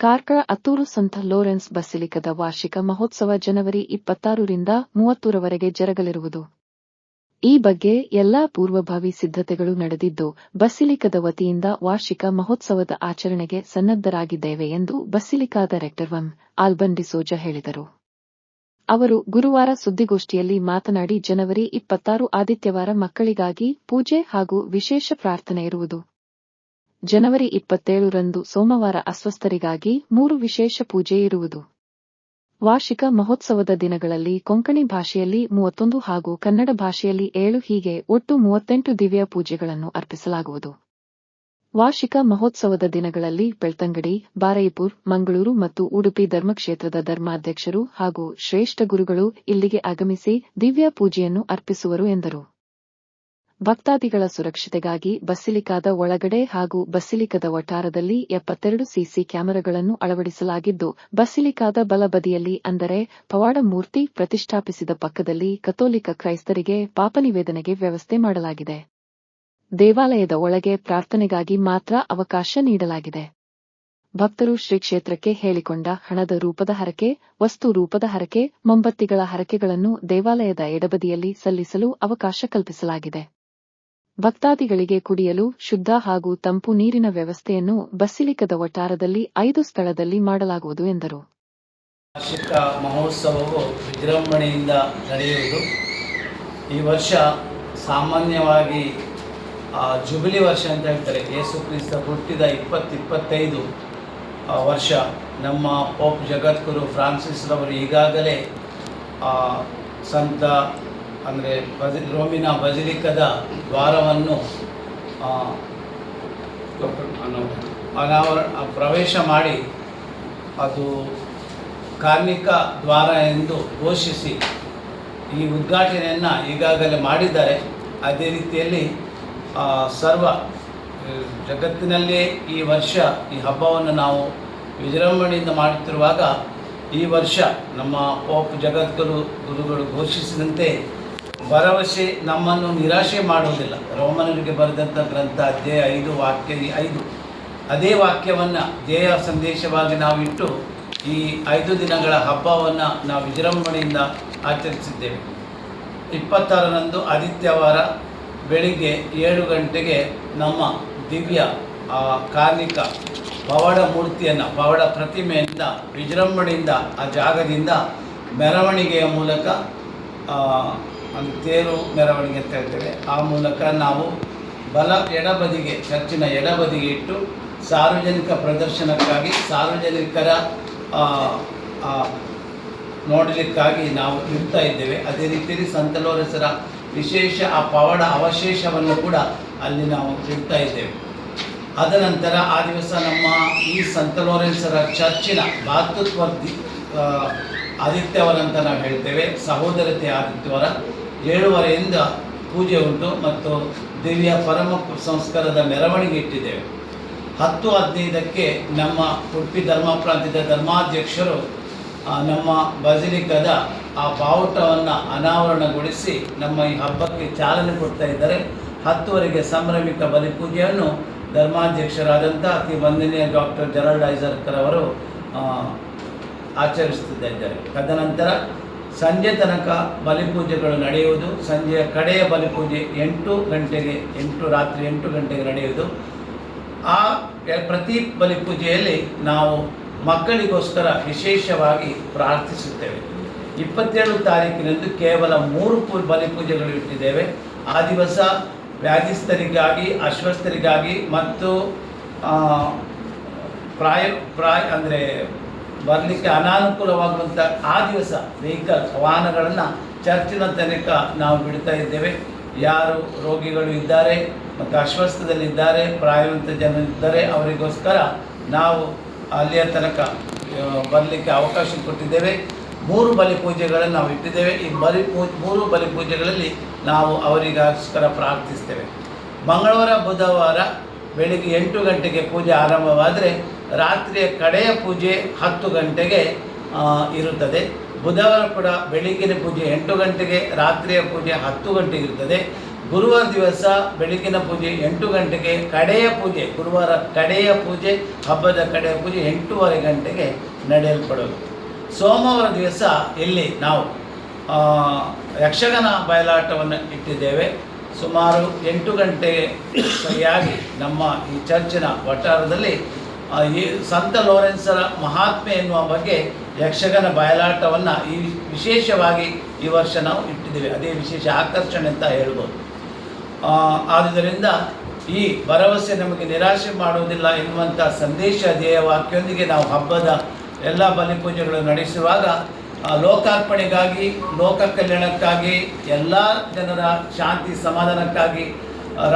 ಕಾರ್ಕಳ ಅತ್ತೂರು ಸಂತ ಲೋರೆನ್ಸ್ ಬಸಿಲಿಕದ ವಾರ್ಷಿಕ ಮಹೋತ್ಸವ ಜನವರಿ ಇಪ್ಪತ್ತಾರರಿಂದ ಮೂವತ್ತರವರೆಗೆ ಜರಗಲಿರುವುದು. ಈ ಬಗ್ಗೆ ಎಲ್ಲಾ ಪೂರ್ವಭಾವಿ ಸಿದ್ಧತೆಗಳು ನಡೆದಿದ್ದು, ಬಸಿಲಿಕದ ವತಿಯಿಂದ ವಾರ್ಷಿಕ ಮಹೋತ್ಸವದ ಆಚರಣೆಗೆ ಸನ್ನದ್ಧರಾಗಿದ್ದೇವೆ ಎಂದು ಬಸಿಲಿಕಾದ ರೆಕ್ಟರ್ ವಂ. ಆಲ್ಬನ್ ಡಿಸೋಜ ಹೇಳಿದರು. ಅವರು ಗುರುವಾರ ಸುದ್ದಿಗೋಷ್ಠಿಯಲ್ಲಿ ಮಾತನಾಡಿ, ಜನವರಿ ಇಪ್ಪತ್ತಾರು ಆದಿತ್ಯವಾರ ಮಕ್ಕಳಿಗಾಗಿ ಪೂಜೆ ಹಾಗೂ ವಿಶೇಷ ಪ್ರಾರ್ಥನೆ ಇರುವುದು. ಜನವರಿ ಇಪ್ಪತ್ತೇಳರಂದು ಸೋಮವಾರ ಅಸ್ವಸ್ಥರಿಗಾಗಿ ಮೂರು ವಿಶೇಷ ಪೂಜೆ ಇರುವುದು. ವಾರ್ಷಿಕ ಮಹೋತ್ಸವದ ದಿನಗಳಲ್ಲಿ ಕೊಂಕಣಿ ಭಾಷೆಯಲ್ಲಿ ಮೂವತ್ತೊಂದು ಹಾಗೂ ಕನ್ನಡ ಭಾಷೆಯಲ್ಲಿ ಏಳು ಹೀಗೆ ಒಟ್ಟು ಮೂವತ್ತೆಂಟು ದಿವ್ಯ ಪೂಜೆಗಳನ್ನು ಅರ್ಪಿಸಲಾಗುವುದು. ವಾರ್ಷಿಕ ಮಹೋತ್ಸವದ ದಿನಗಳಲ್ಲಿ ಬೆಳ್ತಂಗಡಿ, ಬಾರೈಪುರ್, ಮಂಗಳೂರು ಮತ್ತು ಉಡುಪಿ ಧರ್ಮಕ್ಷೇತ್ರದ ಧರ್ಮಾಧ್ಯಕ್ಷರು ಹಾಗೂ ಶ್ರೇಷ್ಠ ಗುರುಗಳು ಇಲ್ಲಿಗೆ ಆಗಮಿಸಿ ದಿವ್ಯ ಪೂಜೆಯನ್ನು ಅರ್ಪಿಸುವರು ಎಂದರು. ಭಕ್ತಾದಿಗಳ ಸುರಕ್ಷತೆಗಾಗಿ ಬಸಿಲಿಕಾದ ಒಳಗಡೆ ಹಾಗೂ ಬಸಿಲಿಕದ ವಠಾರದಲ್ಲಿ ಎಪ್ಪತ್ತೆರಡು ಸಿಸಿ ಕ್ಯಾಮೆರಾಗಳನ್ನು ಅಳವಡಿಸಲಾಗಿದ್ದು, ಬಸಿಲಿಕಾದ ಬಲಬದಿಯಲ್ಲಿ ಅಂದರೆ ಪವಾಡ ಮೂರ್ತಿ ಪ್ರತಿಷ್ಠಾಪಿಸಿದ ಪಕ್ಕದಲ್ಲಿ ಕಥೋಲಿಕ ಕ್ರೈಸ್ತರಿಗೆ ಪಾಪನಿವೇದನೆಗೆ ವ್ಯವಸ್ಥೆ ಮಾಡಲಾಗಿದೆ. ದೇವಾಲಯದ ಒಳಗೆ ಪ್ರಾರ್ಥನೆಗಾಗಿ ಮಾತ್ರ ಅವಕಾಶ ನೀಡಲಾಗಿದೆ. ಭಕ್ತರು ಶ್ರೀ ಕ್ಷೇತ್ರಕ್ಕೆ ಹೇಳಿಕೊಂಡ ಹಣದ ರೂಪದ ಹರಕೆ, ವಸ್ತು ರೂಪದ ಹರಕೆ, ಮೊಂಬತ್ತಿಗಳ ಹರಕೆಗಳನ್ನು ದೇವಾಲಯದ ಎಡಬದಿಯಲ್ಲಿ ಸಲ್ಲಿಸಲು ಅವಕಾಶ ಕಲ್ಪಿಸಲಾಗಿದೆ. ಭಕ್ತಾದಿಗಳಿಗೆ ಕುಡಿಯಲು ಶುದ್ಧ ಹಾಗೂ ತಂಪು ನೀರಿನ ವ್ಯವಸ್ಥೆಯನ್ನು ಬಸಿಲಿಕದ ವಟಾರದಲ್ಲಿ ಐದು ಸ್ಥಳದಲ್ಲಿ ಮಾಡಲಾಗುವುದು ಎಂದರು. ವಾರ್ಷಿಕ ಮಹೋತ್ಸವವು ವಿಜೃಂಭಣೆಯಿಂದ ನಡೆಯುವುದು. ಈ ವರ್ಷ ಸಾಮಾನ್ಯವಾಗಿ ಜುಬಿಲಿ ವರ್ಷ ಅಂತ ಹೇಳ್ತಾರೆ. ಯೇಸು ಕ್ರಿಸ್ತ ಹುಟ್ಟಿದ ಇಪ್ಪತ್ತು ಇಪ್ಪತ್ತೈದು ವರ್ಷ ನಮ್ಮ ಪೋಪ್ ಜಗದ್ಗುರು ಫ್ರಾನ್ಸಿಸ್ ರವರು ಈಗಾಗಲೇ ಸಂತ ಅಂದರೆ ಬಜಿ ರೋಮಿನ ಬಜಿಲಿಕದ ದ್ವಾರವನ್ನು ಆ, ಅನಾವರ ಪ್ರವೇಶ ಮಾಡಿ ಅದು ಕಾರ್ಮಿಕ ದ್ವಾರ ಎಂದು ಘೋಷಿಸಿ ಈ ಉದ್ಘಾಟನೆಯನ್ನು ಈಗಾಗಲೇ ಮಾಡಿದ್ದಾರೆ. ಅದೇ ರೀತಿಯಲ್ಲಿ ಸರ್ವ ಜಗತ್ತಿನಲ್ಲೇ ಈ ವರ್ಷ ಈ ಹಬ್ಬವನ್ನು ನಾವು ವಿಜೃಂಭಣೆಯಿಂದ ಮಾಡುತ್ತಿರುವಾಗ ಈ ವರ್ಷ ನಮ್ಮ ಪೋಪ್ ಜಗದ್ಗುರು ಗುರುಗಳು ಘೋಷಿಸಿದಂತೆ ಭರವಸೆ ನಮ್ಮನ್ನು ನಿರಾಶೆ ಮಾಡುವುದಿಲ್ಲ. ರೋಮನರಿಗೆ ಬರೆದಂಥ ಗ್ರಂಥ, ಅಧ್ಯಾಯ ಐದು, ವಾಕ್ಯ ಐದು. ಅದೇ ವಾಕ್ಯವನ್ನು ಧ್ಯೇಯ ಸಂದೇಶವಾಗಿ ನಾವಿಟ್ಟು ಈ ಐದು ದಿನಗಳ ಹಬ್ಬವನ್ನು ನಾವು ವಿಜೃಂಭಣೆಯಿಂದ ಆಚರಿಸಿದ್ದೇವೆ. ಇಪ್ಪತ್ತಾರರಂದು ಆದಿತ್ಯವಾರ ಬೆಳಿಗ್ಗೆ ಏಳು ಗಂಟೆಗೆ ನಮ್ಮ ದಿವ್ಯ ಕಾರ್ಮಿಕ ಪವಾಡ ಮೂರ್ತಿಯನ್ನು, ಪವಾಡ ಪ್ರತಿಮೆಯಿಂದ ವಿಜೃಂಭಣೆಯಿಂದ, ಆ ಜಾಗದಿಂದ ಮೆರವಣಿಗೆಯ ಮೂಲಕ ಒಂದು ತೇರು ಮೆರವಣಿಗೆ ಅಂತ ಹೇಳ್ತೇವೆ. ಆ ಮೂಲಕ ನಾವು ಬಲ ಎಡಬದಿಗೆ, ಚರ್ಚಿನ ಎಡಬದಿಗೆ ಇಟ್ಟು ಸಾರ್ವಜನಿಕ ಪ್ರದರ್ಶನಕ್ಕಾಗಿ, ಸಾರ್ವಜನಿಕರ ನೋಡಲಿಕ್ಕಾಗಿ ನಾವು ಇಡ್ತಾ ಇದ್ದೇವೆ. ಅದೇ ರೀತಿಯಲ್ಲಿ ಸಂತಲೋರಸರ ವಿಶೇಷ, ಆ ಪವಾಡ ಅವಶೇಷವನ್ನು ಕೂಡ ಅಲ್ಲಿ ನಾವು ಇಡ್ತಾ ಇದ್ದೇವೆ. ಅದ ನಂತರ ಆ ದಿವಸ ನಮ್ಮ ಈ ಸಂತಲೋರೆಸರ ಚರ್ಚಿನ ಭಾತೃತ್ವ ಆದಿತ್ಯವಾರ ಅಂತ ನಾವು ಹೇಳ್ತೇವೆ. ಸಹೋದರತೆ ಆದಿತ್ಯವಾರ ಏಳುವರೆಯಿಂದ ಪೂಜೆ ಉಂಟು ಮತ್ತು ದಿವ್ಯ ಪರಮ ಸಂಸ್ಕಾರದ ಮೆರವಣಿಗೆ ಇಟ್ಟಿದ್ದೇವೆ. ಹತ್ತು ಹದಿನೈದಕ್ಕೆ ನಮ್ಮ ಉಡುಪಿ ಧರ್ಮ ಪ್ರಾಂತ್ಯದ ಧರ್ಮಾಧ್ಯಕ್ಷರು ನಮ್ಮ ಬಜಲಿಕದ ಆ ಬಾವುಟವನ್ನು ಅನಾವರಣಗೊಳಿಸಿ ನಮ್ಮ ಈ ಹಬ್ಬಕ್ಕೆ ಚಾಲನೆ ಕೊಡ್ತಾ ಇದ್ದಾರೆ. ಹತ್ತುವರೆಗೆ ಸಂಭ್ರಮಿಕ ಬಲಿಪೂಜೆಯನ್ನು ಧರ್ಮಾಧ್ಯಕ್ಷರಾದಂಥ ಅತಿ ವಂದನೀಯ ಡಾಕ್ಟರ್ ಜರಲ್ಡ್ ಐಸರ್ಕರ್ ಅವರು ಆಚರಿಸುತ್ತಿದ್ದಾರೆ. ತದನಂತರ ಸಂಜೆ ತನಕ ಬಲಿಪೂಜೆಗಳು ನಡೆಯುವುದು. ಸಂಜೆಯ ಕಡೆಯ ಬಲಿಪೂಜೆ ಎಂಟು ಗಂಟೆಗೆ, ಎಂಟು ರಾತ್ರಿ ಎಂಟು ಗಂಟೆಗೆ ನಡೆಯುವುದು. ಆ ಪ್ರತಿ ಬಲಿಪೂಜೆಯಲ್ಲಿ ನಾವು ಮಕ್ಕಳಿಗೋಸ್ಕರ ವಿಶೇಷವಾಗಿ ಪ್ರಾರ್ಥಿಸುತ್ತೇವೆ. ಇಪ್ಪತ್ತೇಳು ತಾರೀಕಿನಂದು ಕೇವಲ ಮೂರು ಪೂ ಬಲಿಪೂಜೆಗಳು ಇಟ್ಟಿದ್ದೇವೆ. ಆ ದಿವಸ ವ್ಯಾಧಿಸ್ಥರಿಗಾಗಿ ಅಶ್ವಸ್ಥರಿಗಾಗಿ ಮತ್ತು ಪ್ರಾಯ ಪ್ರಾಯ ಅಂದರೆ ಬರಲಿಕ್ಕೆ ಅನಾನುಕೂಲವಾಗುವಂಥ ಆ ದಿವಸ ವೆಹಿಕಲ್ ವಾಹನಗಳನ್ನು ಚರ್ಚಿನ ತನಕ ನಾವು ಬಿಡ್ತಾ ಇದ್ದೇವೆ. ಯಾರು ರೋಗಿಗಳು ಇದ್ದಾರೆ ಮತ್ತು ಅಸ್ವಸ್ಥದಲ್ಲಿದ್ದಾರೆ, ಪ್ರಾಯವಂತ ಜನರಿದ್ದಾರೆ, ಅವರಿಗೋಸ್ಕರ ನಾವು ಅಲ್ಲಿಯ ತನಕ ಬರಲಿಕ್ಕೆ ಅವಕಾಶ ಕೊಟ್ಟಿದ್ದೇವೆ. ಮೂರು ಬಲಿ ಪೂಜೆಗಳನ್ನು ನಾವು ಇಟ್ಟಿದ್ದೇವೆ. ಈ ಬಲಿ ಪೂ, ಮೂರು ಬಲಿ ಪೂಜೆಗಳಲ್ಲಿ ನಾವು ಅವರಿಗೋಸ್ಕರ ಪ್ರಾರ್ಥಿಸ್ತೇವೆ. ಮಂಗಳವಾರ, ಬುಧವಾರ ಬೆಳಿಗ್ಗೆ ಎಂಟು ಗಂಟೆಗೆ ಪೂಜೆ ಆರಂಭವಾದರೆ ರಾತ್ರಿಯ ಕಡೆಯ ಪೂಜೆ ಹತ್ತು ಗಂಟೆಗೆ ಇರುತ್ತದೆ. ಬುಧವಾರ ಕೂಡ ಬೆಳಗ್ಗಿನ ಪೂಜೆ ಎಂಟು ಗಂಟೆಗೆ, ರಾತ್ರಿಯ ಪೂಜೆ ಹತ್ತು ಗಂಟೆಗೆ ಇರುತ್ತದೆ. ಗುರುವಾರ ದಿವಸ ಬೆಳಗಿನ ಪೂಜೆ ಎಂಟು ಗಂಟೆಗೆ, ಕಡೆಯ ಪೂಜೆ, ಗುರುವಾರ ಕಡೆಯ ಪೂಜೆ, ಹಬ್ಬದ ಕಡೆಯ ಪೂಜೆ ಎಂಟೂವರೆ ಗಂಟೆಗೆ ನಡೆಯಲ್ಪಡೋದು ಸೋಮವಾರ ದಿವಸ ಇಲ್ಲಿ ನಾವು ಯಕ್ಷಗಾನ ಬಯಲಾಟವನ್ನು ಇಟ್ಟಿದ್ದೇವೆ. ಸುಮಾರು ಎಂಟು ಗಂಟೆಗೆ ಸರಿಯಾಗಿ ನಮ್ಮ ಈ ಚರ್ಚಿನ ವಠಾರದಲ್ಲಿ ಈ ಸಂತ ಲೋರೆನ್ಸರ ಮಹಾತ್ಮೆ ಎನ್ನುವ ಬಗ್ಗೆ ಯಕ್ಷಗಾನ ಬಯಲಾಟವನ್ನು ಈ ವಿಶೇಷವಾಗಿ ಈ ವರ್ಷ ನಾವು ಇಟ್ಟಿದ್ದೇವೆ. ಅದೇ ವಿಶೇಷ ಆಕರ್ಷಣೆ ಅಂತ ಹೇಳ್ಬೋದು. ಆದುದರಿಂದ ಈ ಭರವಸೆ ನಮಗೆ ನಿರಾಶೆ ಮಾಡುವುದಿಲ್ಲ ಎನ್ನುವಂಥ ಸಂದೇಶ ಧ್ಯೇಯ ವಾಕ್ಯೊಂದಿಗೆ ನಾವು ಹಬ್ಬದ ಎಲ್ಲ ಬಲಿಪೂಜೆಗಳು ನಡೆಸುವಾಗ ಲೋಕಾರ್ಪಣೆಗಾಗಿ, ಲೋಕ ಕಲ್ಯಾಣಕ್ಕಾಗಿ, ಎಲ್ಲ ಜನರ ಶಾಂತಿ ಸಮಾಧಾನಕ್ಕಾಗಿ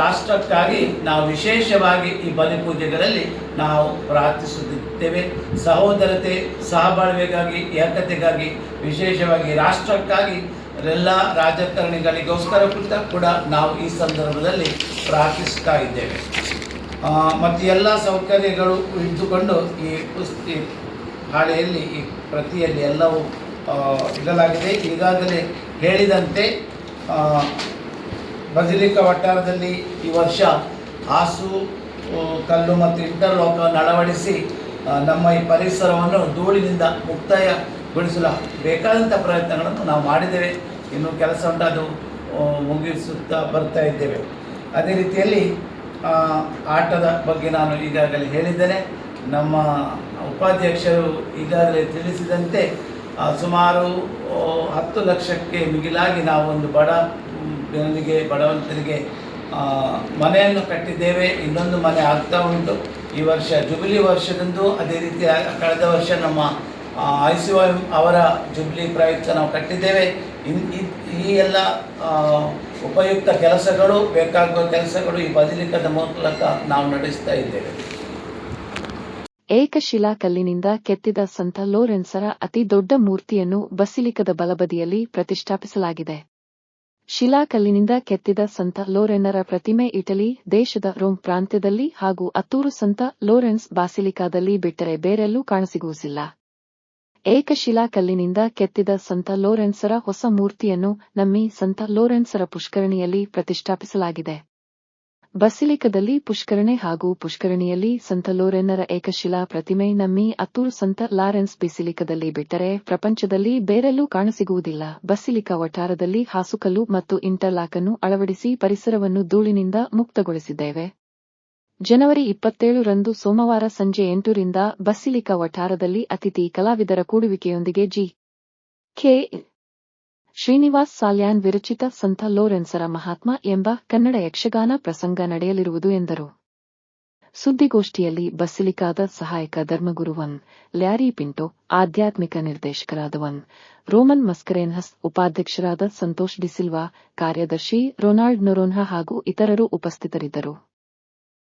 ರಾಷ್ಟ್ರಕ್ಕಾಗಿ ನಾವು ವಿಶೇಷವಾಗಿ ಈ ಬಲಿಪೂಜೆಗಳಲ್ಲಿ ನಾವು ಪ್ರಾರ್ಥಿಸುತ್ತಿದ್ದೇವೆ. ಸಹೋದರತೆ, ಸಹಬಾಳ್ವೆಗಾಗಿ, ಏಕತೆಗಾಗಿ, ವಿಶೇಷವಾಗಿ ರಾಷ್ಟ್ರಕ್ಕಾಗಿ ಎಲ್ಲ ರಾಜಕಾರಣಿಗಳಿಗೋಸ್ಕರ ಕೂಡ ನಾವು ಈ ಸಂದರ್ಭದಲ್ಲಿ ಪ್ರಾರ್ಥಿಸ್ತಾ ಇದ್ದೇವೆ. ಮತ್ತು ಎಲ್ಲ ಸೌಕರ್ಯಗಳು ಇದ್ದುಕೊಂಡು ಈ ಪುಸ್ತಿ ಹಾಳೆಯಲ್ಲಿ, ಈ ಪ್ರತಿಯಲ್ಲಿ ಎಲ್ಲವೂ ಇಡಲಾಗಿದೆ. ಈಗಾಗಲೇ ಹೇಳಿದಂತೆ ಬಜಿಲಿಕ ವಠಾರದಲ್ಲಿ ಈ ವರ್ಷ ಹಾಸು ಕಲ್ಲು ಮತ್ತು ಇಂಟರ್ಲಾಕನ್ನು ಅಳವಡಿಸಿ ನಮ್ಮ ಈ ಪರಿಸರವನ್ನು ಧೂಳಿನಿಂದ ಮುಕ್ತಾಯಗೊಳಿಸಲು ಬೇಕಾದಂಥ ಪ್ರಯತ್ನಗಳನ್ನು ನಾವು ಮಾಡಿದ್ದೇವೆ. ಇನ್ನು ಕೆಲಸ ಉಂಟು ಅದು ಮುಗಿಸುತ್ತಾ ಬರ್ತಾ ಇದ್ದೇವೆ. ಅದೇ ರೀತಿಯಲ್ಲಿ ಆಟದ ಬಗ್ಗೆ ನಾನು ಈಗಾಗಲೇ ಹೇಳಿದ್ದೇನೆ. ನಮ್ಮ ಉಪಾಧ್ಯಕ್ಷರು ಈಗಾಗಲೇ ತಿಳಿಸಿದಂತೆ ಸುಮಾರು ಹತ್ತು ಲಕ್ಷಕ್ಕೆ ಮಿಗಿಲಾಗಿ ನಾವು ಒಂದು ಬಡ ಜನರಿಗೆ, ಬಡವಂತರಿಗೆ ಮನೆಯನ್ನು ಕಟ್ಟಿದ್ದೇವೆ, ಇನ್ನೊಂದು ಮನೆ ಆಗ್ತಾ ಉಂಟು. ಈ ವರ್ಷ ಜುಬಿಲಿ ವರ್ಷದಂದು ಅದೇ ರೀತಿ ಕಳೆದ ವರ್ಷ ನಮ್ಮ ಐ ಅವರ ಜುಬ್ಲಿ ಪ್ರಯುಕ್ತ ನಾವು ಕಟ್ಟಿದ್ದೇವೆ. ಇನ್, ಈ ಎಲ್ಲ ಉಪಯುಕ್ತ ಕೆಲಸಗಳು, ಬೇಕಾಗುವ ಕೆಲಸಗಳು ಈ ಬದಲಿಕದ ಮೂಲಕ ನಾವು ನಡೆಸ್ತಾ ಇದ್ದೇವೆ. ಏಕಶಿಲಾ ಕಲ್ಲಿನಿಂದ ಕೆತ್ತಿದ ಸಂತ ಲೋರೆನ್ಸರ ಅತಿ ದೊಡ್ಡ ಮೂರ್ತಿಯನ್ನು ಬಸಿಲಿಕದ ಬಲಬದಿಯಲ್ಲಿ ಪ್ರತಿಷ್ಠಾಪಿಸಲಾಗಿದೆ. ಶಿಲಾಕಲ್ಲಿನಿಂದ ಕೆತ್ತಿದ ಸಂತ ಲೋರೆನ್ನರ ಪ್ರತಿಮೆ ಇಟಲಿ, ದೇಶದ ರೋಮ್ ಪ್ರಾಂತ್ಯದಲ್ಲಿ ಹಾಗೂ ಅತ್ತೂರು ಸಂತ ಲೋರೆನ್ಸ್ ಬಾಸಿಲಿಕಾದಲ್ಲಿ ಬಿಟ್ಟರೆ ಬೇರೆಲ್ಲೂ ಕಾಣಸಿಗುವುದಿಲ್ಲ. ಏಕಶಿಲಾಕಲ್ಲಿನಿಂದ ಕೆತ್ತಿದ ಸಂತ ಲೋರೆನ್ಸರ ಹೊಸ ಮೂರ್ತಿಯನ್ನು ನಮ್ಮಿ ಸಂತ ಲೋರೆನ್ಸರ ಪುಷ್ಕರಣಿಯಲ್ಲಿ ಪ್ರತಿಷ್ಠಾಪಿಸಲಾಗಿದೆ. ಬಸಿಲಿಕದಲ್ಲಿ ಪುಷ್ಕರಣೆ ಹಾಗೂ ಪುಷ್ಕರಣಿಯಲ್ಲಿ ಸಂತ ಲೋರೆನ್ನರ ಏಕಶಿಲಾ ಪ್ರತಿಮೆ ನಮ್ಮಿ ಅತ್ತೂರು ಸಂತ ಲಾರೆನ್ಸ್ ಬಿಸಿಲಿಕದಲ್ಲಿ ಬಿಟ್ಟರೆ ಪ್ರಪಂಚದಲ್ಲಿ ಬೇರೆಲ್ಲೂ ಕಾಣಸಿಗುವುದಿಲ್ಲ. ಬಸಿಲಿಕಾ ವಠಾರದಲ್ಲಿ ಹಾಸುಕಲ್ಲು ಮತ್ತು ಇಂಟರ್ಲಾಕ್ ಅನ್ನು ಅಳವಡಿಸಿ ಪರಿಸರವನ್ನು ಧೂಳಿನಿಂದ ಮುಕ್ತಗೊಳಿಸಿದ್ದೇವೆ. ಜನವರಿ ಇಪ್ಪತ್ತೇಳು ರಂದು ಸೋಮವಾರ ಸಂಜೆ ಎಂಟರಿಂದ ಬಸಿಲಿಕಾ ವಠಾರದಲ್ಲಿ ಅತಿಥಿ ಕಲಾವಿದರ ಕೂಡುವಿಕೆಯೊಂದಿಗೆ ಜಿ. ಕೆ. ಶ್ರೀನಿವಾಸ್ ಸಾಲ್ಯಾನ್ ವಿರಚಿತ ಸಂತ ಲೋರೆನ್ಸರ ಮಹಾತ್ಮ ಎಂಬ ಕನ್ನಡ ಯಕ್ಷಗಾನ ಪ್ರಸಂಗ ನಡೆಯಲಿರುವುದು ಎಂದರು. ಸುದ್ದಿಗೋಷ್ಠಿಯಲ್ಲಿ ಬಸಿಲಿಕಾದ ಸಹಾಯಕ ಧರ್ಮಗುರುವನ್, ಲ್ಯಾರಿ ಪಿಂಟೋ, ಆಧ್ಯಾತ್ಮಿಕ ನಿರ್ದೇಶಕರಾದವನ್, ರೋಮನ್ ಮಸ್ಕರೇನ್ಹಸ್ ಉಪಾಧ್ಯಕ್ಷರಾದ ಸಂತೋಷ್ ಡಿಸಿಲ್ವಾ, ಕಾರ್ಯದರ್ಶಿ ರೊನಾಲ್ಡ್ ನೊರೋನ್ಹಾ ಹಾಗೂ ಇತರರು ಉಪಸ್ಥಿತರಿದ್ದರು.